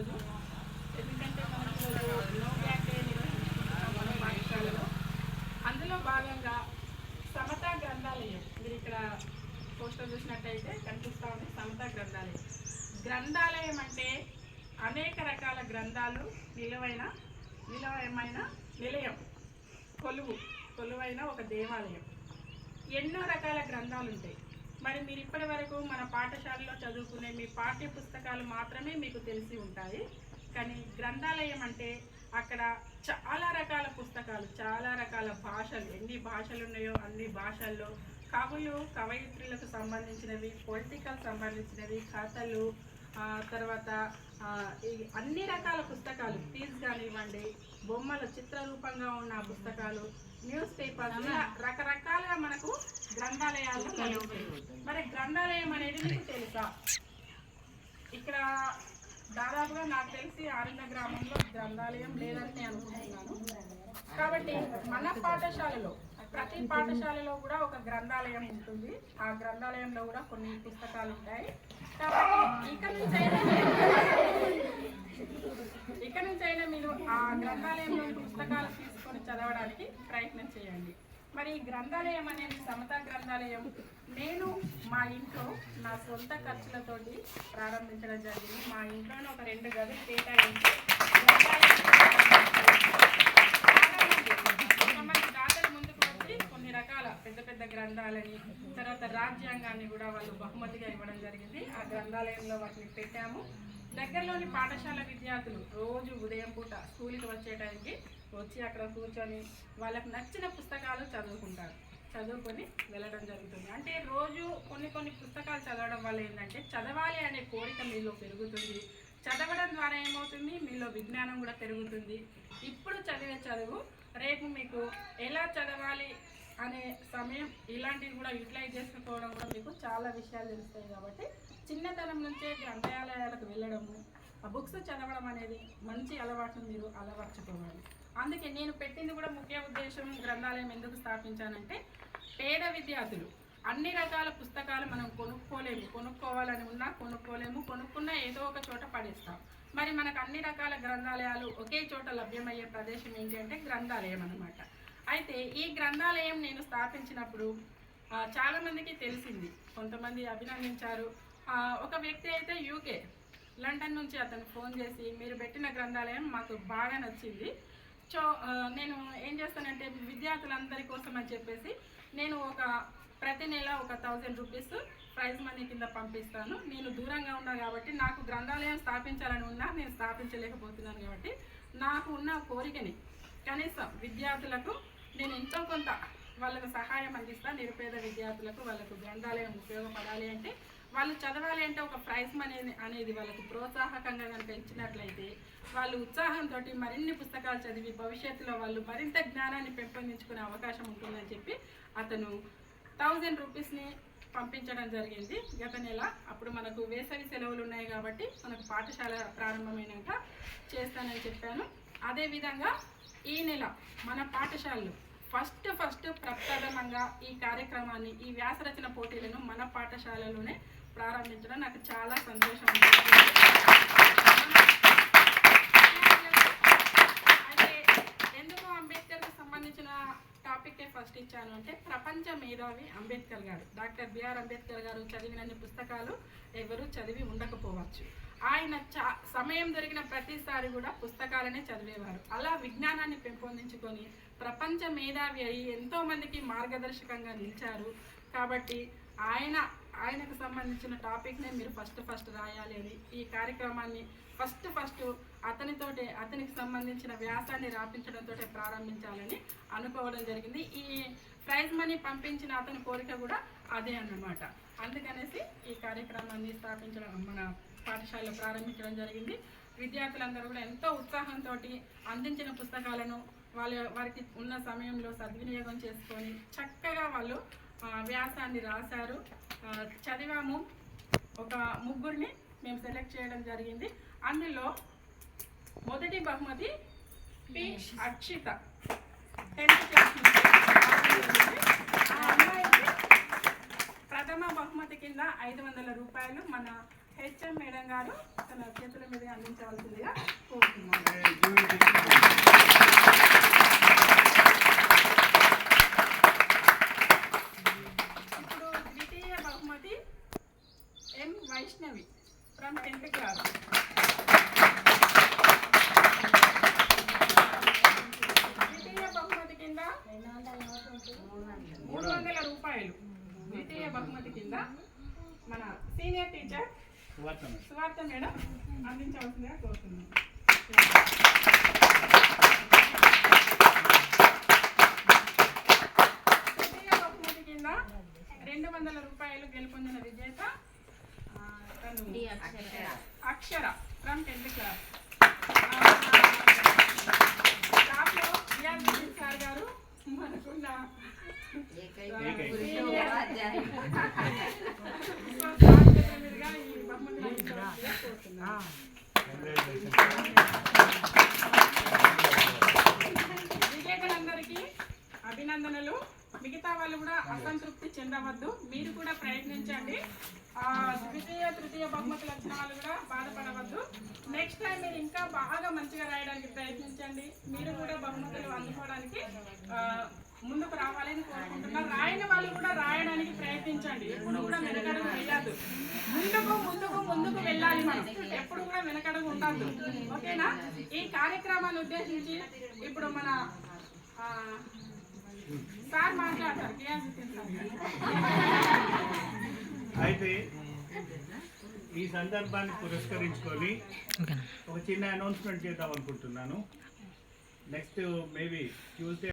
ఈరోజు. ఎందుకంటే మనం ఈరోజు నో బ్యాక్ డే నిర్వహించుకుంటున్నాం మన పాఠశాలలో. అందులో భాగంగా సమతా గ్రంథాలయం మీరు ఇక్కడ పోస్టర్ చూసినట్టయితే కనిపిస్తూ ఉంది సమతా గ్రంథాలయం. గ్రంథాలయం అంటే అనేక రకాల గ్రంథాలు నిలువైన నిలవమైన నిలయం. కొలువు కొలువైన ఒక దేవాలయం. ఎన్నో రకాల గ్రంథాలు ఉంటాయి మరి మీరు ఇప్పటి వరకు మన పాఠశాలలో చదువుకునే మీ పాఠ్య పుస్తకాలు మాత్రమే మీకు తెలిసి ఉంటాయి. కానీ గ్రంథాలయం అంటే అక్కడ చాలా రకాల పుస్తకాలు చాలా రకాల భాషలు ఎన్ని భాషలు ఉన్నాయో అన్ని భాషల్లో కవులు కవయిత్రులకు సంబంధించినవి పొలిటికల్ సంబంధించినవి కథలు తర్వాత అన్ని రకాల పుస్తకాలు తీజ్ కానివ్వండి బొమ్మలు చిత్రరూపంగా ఉన్న పుస్తకాలు న్యూస్ పేపర్స్ ఇలా రకరకాలుగా మనకు గ్రంథాలయాల్లో లభిస్తాయి మరి గ్రంథాలయం అనేది మీకు తెలుసా? ఇక్కడ దాదాపుగా నాకు తెలిసి ఆరింద గ్రామంలో గ్రంథాలయం లేదని నేను అనుకుంటున్నాను. కాబట్టి మన పాఠశాలలో ప్రతి పాఠశాలలో కూడా ఒక గ్రంథాలయం ఉంటుంది. ఆ గ్రంథాలయంలో కూడా కొన్ని పుస్తకాలు ఉంటాయి. ఇక్కడ ఇక నుంచైనా ఇక మీరు ఆ గ్రంథాలయంలో పుస్తకాలు తీసుకొని చదవడానికి ప్రయత్నం చేయండి. మరి ఈ గ్రంథాలయం అనేది సమతా గ్రంథాలయం. నేను మా ఇంట్లో నా సొంత ఖర్చులతోటి ప్రారంభించడం జరిగింది. మా ఇంట్లోనే ఒక రెండు గదులు కేటాయించి కొంతమంది దాతలు ముందుకు వచ్చి కొన్ని రకాల పెద్ద పెద్ద గ్రంథాలని తర్వాత రాజ్యాంగాన్ని కూడా వాళ్ళు బహుమతిగా ఇవ్వడం జరిగింది. ఆ గ్రంథాలయంలో వాటిని పెట్టాము. దగ్గరలోని పాఠశాల విద్యార్థులు రోజు ఉదయం పూట స్కూల్కి వచ్చే టైంకి వచ్చి అక్కడ కూర్చొని వాళ్ళకు నచ్చిన పుస్తకాలు చదువుకుంటారు. చదువుకొని వెళ్ళడం జరుగుతుంది. అంటే రోజు కొన్ని కొన్ని పుస్తకాలు చదవడం వల్ల ఏంటంటే చదవాలి అనే కోరిక మీలో పెరుగుతుంది. చదవడం ద్వారా ఏమవుతుంది? మీలో విజ్ఞానం కూడా పెరుగుతుంది. ఇప్పుడు చదివే చదువు రేపు మీకు ఎలా చదవాలి? అనే సమయం ఇలాంటివి కూడా యూటిలైజ్ చేసుకోవడం కూడా మీకు చాలా విషయాలు తెలుస్తాయి కాబట్టి చిన్నతనం నుంచే గ్రంథాలయాలకు వెళ్ళడము ఆ బుక్స్ చదవడం అనేది మంచి అలవాటును మీరు అలవర్చుకోవాలి. అందుకే నేను పెట్టింది కూడా ముఖ్య ఉద్దేశం గ్రంథాలయం ఎందుకు స్థాపించానంటే పేద విద్యార్థులు అన్ని రకాల పుస్తకాలు మనం కొనుక్కోలేము. కొనుక్కోవాలని ఉన్నా కొనుక్కోలేము కొనుక్కున్నా ఏదో ఒక చోట పడేస్తాం. మరి మనకు అన్ని రకాల గ్రంథాలయాలు ఒకే చోట లభ్యమయ్యే ప్రదేశం ఏంటి అంటే గ్రంథాలయం అనమాట అయితే ఈ గ్రంథాలయం నేను స్థాపించినప్పుడు చాలామందికి తెలిసింది. కొంతమంది అభినందించారు. ఒక వ్యక్తి అయితే యూకే లండన్ నుంచి అతను ఫోన్ చేసి మీరు పెట్టిన గ్రంథాలయం మాకు బాగా నచ్చింది. సో నేను ఏం చేస్తానంటే విద్యార్థులందరి కోసం అని చెప్పేసి నేను ఒక ప్రతి నెల ఒక థౌజండ్ రూపీస్ ప్రైజ్ మనీ కింద పంపిస్తాను. నేను దూరంగా ఉన్నా కాబట్టి నాకు గ్రంథాలయం స్థాపించాలని ఉన్నా నేను స్థాపించలేకపోతున్నాను కాబట్టి నాకు ఉన్న కోరికని కనీసం విద్యార్థులకు నేను ఎంతో కొంత వాళ్ళకు సహాయం అందిస్తా నిరుపేద విద్యార్థులకు వాళ్ళకు గ్రంథాలయం ఉపయోగపడాలి అంటే వాళ్ళు చదవాలి అంటే ఒక ప్రైజ్ మనీ అనేది వాళ్ళకు ప్రోత్సాహకంగా కనుక ఇచ్చినట్లయితే వాళ్ళు ఉత్సాహంతో మరిన్ని పుస్తకాలు చదివి భవిష్యత్తులో వాళ్ళు మరింత జ్ఞానాన్ని పెంపొందించుకునే అవకాశం ఉంటుందని చెప్పి అతను థౌజండ్ రూపీస్ని పంపించడం జరిగింది. గత నెల అప్పుడు మనకు వేసవి సెలవులు ఉన్నాయి కాబట్టి మనకు పాఠశాల ప్రారంభమైనాక చేస్తానని చెప్పాను. అదేవిధంగా ఈ నెల మన పాఠశాలలో ఫస్ట్ ఫస్ట్ ప్రప్రథమంగా ఈ కార్యక్రమాన్ని ఈ వ్యాసరచన పోటీలను మన పాఠశాలలోనే ప్రారంభించడం నాకు చాలా సంతోషం అనిపిస్తుంది. అయితే ఎందుకు అంబేద్కర్కి సంబంధించిన టాపిక్ ఫస్ట్ ఇచ్చాను అంటే ప్రపంచ మేధావి అంబేద్కర్ గారు. డాక్టర్ బిఆర్ అంబేద్కర్ గారు చదివినన్ని పుస్తకాలు ఎవరు చదివి ఉండకపోవచ్చు. ఆయన చా సమయం దొరికిన ప్రతిసారి కూడా పుస్తకాలనే చదివేవారు. అలా విజ్ఞానాన్ని పెంపొందించుకొని ప్రపంచ మేధావి అయి ఎంతోమందికి మార్గదర్శకంగా నిలిచారు. కాబట్టి ఆయన ఆయనకు సంబంధించిన టాపిక్నే మీరు ఫస్ట్ ఫస్ట్ రాయాలి అని ఈ కార్యక్రమాన్ని ఫస్ట్ ఫస్ట్ అతనితోటే అతనికి సంబంధించిన వ్యాసాన్ని రాపించడంతో ప్రారంభించాలని అనుకోవడం జరిగింది. ఈ ప్రైజ్ మనీ పంపించిన అతని కోరిక కూడా అదే అన్నమాట. అందుకనేసి ఈ కార్యక్రమాన్ని స్థాపించడం మన పాఠశాలలో ప్రారంభించడం జరిగింది. విద్యార్థులందరూ కూడా ఎంతో ఉత్సాహంతో అందించిన పుస్తకాలను వాళ్ళ వారికి ఉన్న సమయంలో సద్వినియోగం చేసుకొని చక్కగా వాళ్ళు వ్యాసాన్ని రాశారు. చదివాము. ఒక ముగ్గురిని మేము సెలెక్ట్ చేయడం జరిగింది. అందులో మొదటి బహుమతి పి అక్షిత టెన్త్ క్లాస్ అమ్మాయికి ప్రథమ బహుమతి కింద ఐదు వందల రూపాయలు మన హెచ్ఎం మేడం గారు తన చేతుల మీద అందించవలసిందిగా కోరుతున్నాను. ఇప్పుడు ద్వితీయ బహుమతి M Vaishnavi from tenth class ద్వితీయ బహుమతి కింద మూడు వందల రూపాయలు. ద్వితీయ బహుమతి కింద మన సీనియర్ టీచర్ సువార్త మేడం. అందించవలసిందిగా కోరుతున్నాను తృతీయ బహుమతి కింద రెండు వందల రూపాయలు గెలుపొందిన విజేత తను అక్షర. ఫ్రమ్ టెన్త్ క్లాస్ క్లాస్లో బిఆర్ విజయ్ సార్ గారు మనకున్న సో సార్ చేతుల మీదుగా ఈ బహుమతిని అందించవలసిందిగా విజేతలందరికీ అభినందనలు. మిగతా వాళ్ళు కూడా అసంతృప్తి చెందవద్దు. మీరు కూడా ప్రయత్నించండి. ఆ, ద్వితీయ తృతీయ బహుమతులు వచ్చిన వాళ్ళు కూడా బాధపడవద్దు. నెక్స్ట్ టైం మీరు ఇంకా బాగా మంచిగా రాయడానికి ప్రయత్నించండి. మీరు కూడా బహుమతులు అందుకోవడానికి ముందుకు రావాలని కోరుకుంటున్నారు రాయని వాళ్ళు కూడా రాయడానికి ప్రయత్నించండి. ఎప్పుడు కూడా వెనకడుగు వేయద్దు ముందుకు ముందుకు ముందుకు వెళ్ళాలి మనం. ఎప్పుడు కూడా వెనకడుగు ఉండద్దు. ఓకేనా? ఈ కార్యక్రమాన్ని ఉద్దేశించి ఇప్పుడు మన ఆ, సార్ మాట్లాడతారు. అయితే ఈ సందర్భాన్ని పురస్కరించుకొని ఒక చిన్న అనౌన్స్మెంట్ చేద్దాం అనుకుంటున్నాను. Next maybe Tuesday